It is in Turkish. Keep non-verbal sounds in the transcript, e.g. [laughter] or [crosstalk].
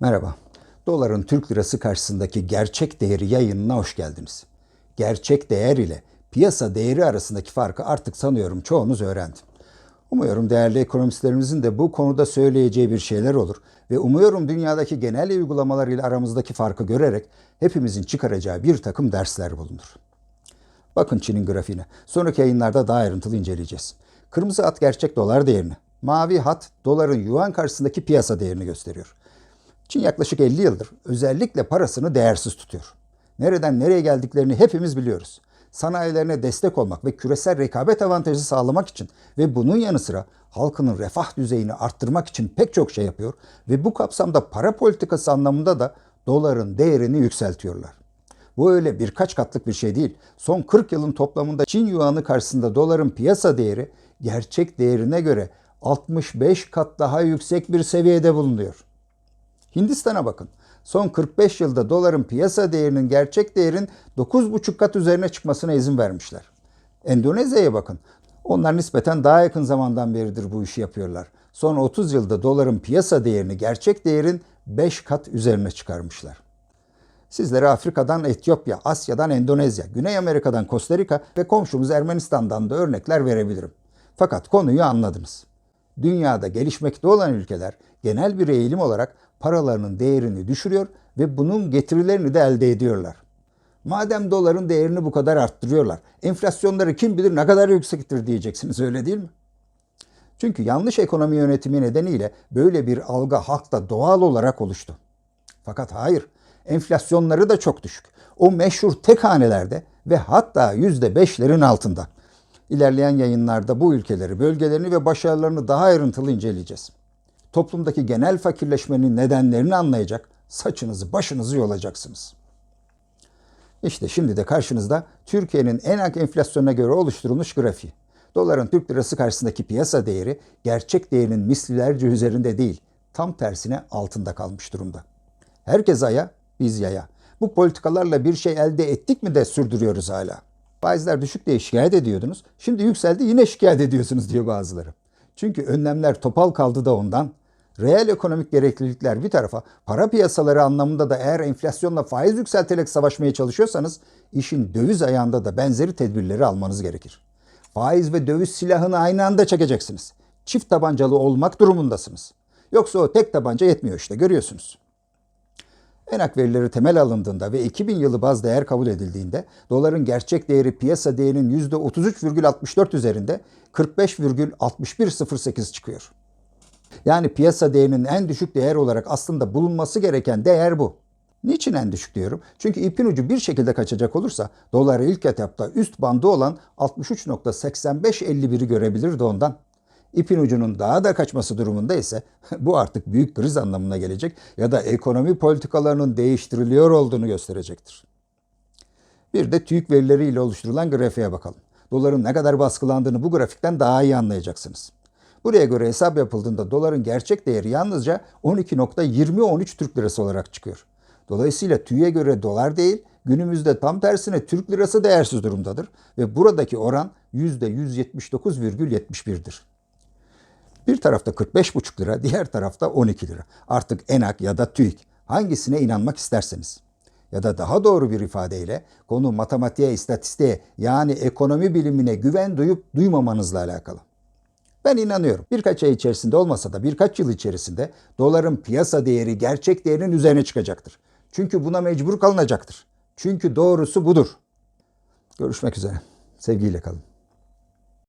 Merhaba. Doların Türk lirası karşısındaki gerçek değeri yayınına hoş geldiniz. Gerçek değer ile piyasa değeri arasındaki farkı artık sanıyorum çoğunuz öğrendi. Umuyorum değerli ekonomistlerimizin de bu konuda söyleyeceği bir şeyler olur ve umuyorum dünyadaki genel uygulamalar ile aramızdaki farkı görerek hepimizin çıkaracağı bir takım dersler bulunur. Bakın Çin'in grafiğine. Sonraki yayınlarda daha ayrıntılı inceleyeceğiz. Kırmızı hat gerçek dolar değerini, mavi hat doların yuan karşısındaki piyasa değerini gösteriyor. Çin yaklaşık 50 yıldır özellikle parasını değersiz tutuyor. Nereden nereye geldiklerini hepimiz biliyoruz. Sanayilerine destek olmak ve küresel rekabet avantajı sağlamak için ve bunun yanı sıra halkının refah düzeyini arttırmak için pek çok şey yapıyor ve bu kapsamda para politikası anlamında da doların değerini yükseltiyorlar. Bu öyle birkaç katlık bir şey değil. Son 40 yılın toplamında Çin yuanı karşısında doların piyasa değeri gerçek değerine göre 65 kat daha yüksek bir seviyede bulunuyor. Hindistan'a bakın. Son 45 yılda doların piyasa değerinin gerçek değerin 9,5 kat üzerine çıkmasına izin vermişler. Endonezya'ya bakın. Onlar nispeten daha yakın zamandan beridir bu işi yapıyorlar. Son 30 yılda doların piyasa değerini gerçek değerin 5 kat üzerine çıkarmışlar. Sizlere Afrika'dan Etiyopya, Asya'dan Endonezya, Güney Amerika'dan Costa Rica ve komşumuz Ermenistan'dan da örnekler verebilirim. Fakat konuyu anladınız. Dünyada gelişmekte olan ülkeler genel bir eğilim olarak paralarının değerini düşürüyor ve bunun getirilerini de elde ediyorlar. Madem doların değerini bu kadar arttırıyorlar, enflasyonları kim bilir ne kadar yüksektir diyeceksiniz öyle değil mi? Çünkü yanlış ekonomi yönetimi nedeniyle böyle bir algı halkta doğal olarak oluştu. Fakat hayır, enflasyonları da çok düşük. O meşhur tek hanelerde ve hatta yüzde beşlerin altında. İlerleyen yayınlarda bu ülkeleri, bölgelerini ve başarılarını daha ayrıntılı inceleyeceğiz. Toplumdaki genel fakirleşmenin nedenlerini anlayacak, saçınızı başınızı yolacaksınız. İşte şimdi de karşınızda Türkiye'nin en ak enflasyona göre oluşturulmuş grafiği. Doların Türk lirası karşısındaki piyasa değeri gerçek değerinin mislilerce üzerinde değil, tam tersine altında kalmış durumda. Herkes aya, biz yaya. Bu politikalarla bir şey elde ettik mi de sürdürüyoruz hala. Faizler düşük diye şikayet ediyordunuz. Şimdi yükseldi yine şikayet ediyorsunuz diyor bazıları. Çünkü önlemler topal kaldı da ondan. Reel ekonomik gereklilikler bir tarafa, para piyasaları anlamında da eğer enflasyonla faiz yükselterek savaşmaya çalışıyorsanız işin döviz ayağında da benzeri tedbirleri almanız gerekir. Faiz ve döviz silahını aynı anda çekeceksiniz. Çift tabancalı olmak durumundasınız. Yoksa o tek tabanca yetmiyor işte görüyorsunuz. Enak verileri temel alındığında ve 2000 yılı baz değer kabul edildiğinde doların gerçek değeri piyasa değerinin %33,64 üzerinde 45,6108 çıkıyor. Yani piyasa değerinin en düşük değer olarak aslında bulunması gereken değer bu. Niçin en düşük diyorum? Çünkü ipin ucu bir şekilde kaçacak olursa dolar ilk etapta üst bandı olan 63.8551'i görebilirdi ondan. İpin ucunun daha da kaçması durumunda ise [laughs] bu artık büyük kriz anlamına gelecek ya da ekonomi politikalarının değiştiriliyor olduğunu gösterecektir. Bir de TÜİK verileriyle oluşturulan grafiğe bakalım. Doların ne kadar baskılandığını bu grafikten daha iyi anlayacaksınız. Buraya göre hesap yapıldığında doların gerçek değeri yalnızca 12.2013 Türk Lirası olarak çıkıyor. Dolayısıyla TÜİ'ye göre dolar değil, günümüzde tam tersine Türk Lirası değersiz durumdadır ve buradaki oran %179,71'dir. Bir tarafta 45,5 lira, diğer tarafta 12 lira. Artık ENAK ya da TÜİK hangisine inanmak isterseniz. Ya da daha doğru bir ifadeyle konu matematiğe, istatistiğe yani ekonomi bilimine güven duyup duymamanızla alakalı. Ben inanıyorum. Birkaç ay içerisinde olmasa da birkaç yıl içerisinde doların piyasa değeri gerçek değerinin üzerine çıkacaktır. Çünkü buna mecbur kalınacaktır. Çünkü doğrusu budur. Görüşmek üzere. Sevgiyle kalın.